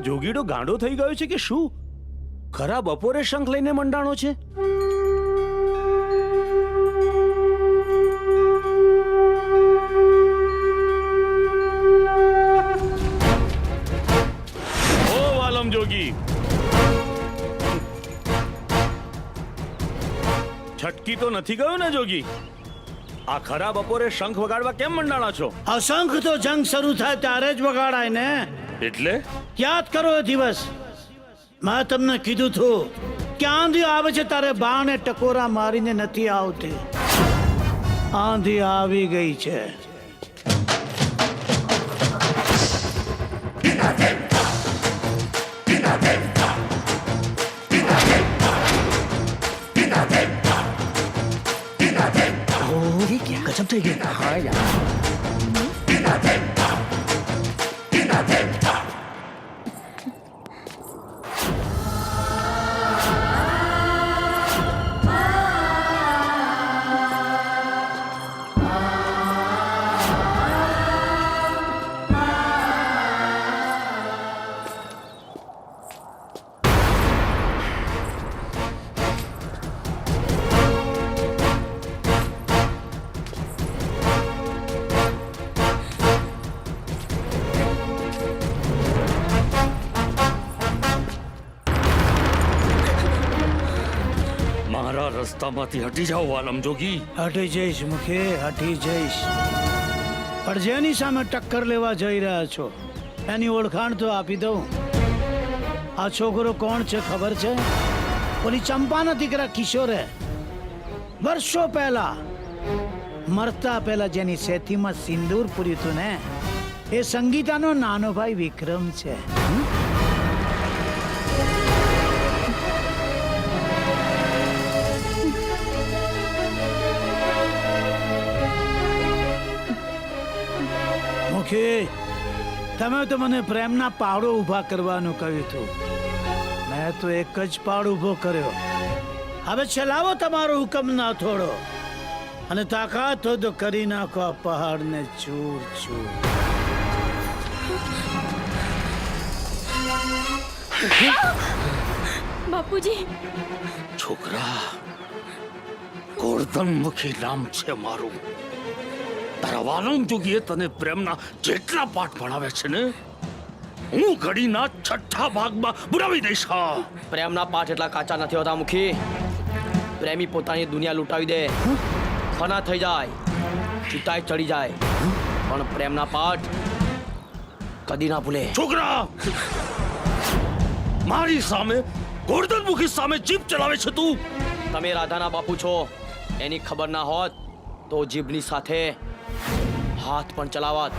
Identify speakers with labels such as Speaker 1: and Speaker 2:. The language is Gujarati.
Speaker 1: જોગીડો ગાંડો થઈ ગયો છે કે શું? ખરા બપોરે શંખ લઈને મંડાણો છે? ઓ વાલમ જોગી. છટકી તો નથી ગયો ને જોગી? આ ખરા બપોરે શંખ વગાડવા કેમ મંડાણા છો?
Speaker 2: આ શંખ તો જંગ શરૂ થાય ત્યારે જ વગાડાય ને.
Speaker 1: એટલે?
Speaker 2: યાદ કરો એ દિવસ. મેં તમને કીધું હતું કે આંધી આવે છે તારે બાણે ટકોરા મારીને નથી આવતી? આંધી આવી ગઈ છે.
Speaker 3: ગજબ થઈ ગયું હા યાર
Speaker 1: મારા રસ્તામાંથી હટી જાઓ, વાલમ જોગી.
Speaker 2: હટી જઈશ, મુખે, હટી જઈશ. પણ જેની સામે ટક્કર લેવા જઈ રહ્યા છો, એની ઓળખાણ તો આપી દઉં. આ છોકરો કોણ છે, ખબર છે? ઓલી ચંપાના દીકરા કિશોરે. વર્ષો પહેલા, મરતા પહેલા જેની સેથીમાં સિંદૂર પૂર્યું હતું ને, એ સંગીતાનો નાનો ભાઈ વિક્રમ છે. મુખી તમે તો મને પ્રેમના પાડો ઊભા કરવાનું કહ્યું હતું. મેં તો એક જ પાડ ઊભો કર્યો. હવે ચલાવો તમારો હુકમ ના થોડો. અને તાકાત હોય તો કરી નાખો આ પહાડને ચૂર ચૂર.
Speaker 4: બાપુજી.
Speaker 1: છોકરા ગોર્ધન મુખી નામ છે મારું. તારા જોગીએ તને પ્રેમના જેટલા પાઠ ભણાવે છે ને હું ઘડીના છઠ્ઠા ભાગમાં બુરાવી દઈશ હા.
Speaker 3: પ્રેમના પાઠ એટલા કાચા નથી હોતા મુખી. પ્રેમી પોતાની દુનિયા લૂંટાવી દે. ફના થઈ જાય ચિતાઈ ચડી જાય. પણ પ્રેમના પાઠ કદી ના ભૂલે.
Speaker 1: છોકરા મારી સામે ગોર્ધન મુખી સામે જીપ ચલાવે છે તું.
Speaker 3: તમે રાધાના બાપુ છો એની ખબર ના હોત તો જીભની સાથે હાથ પણ ચલાવત!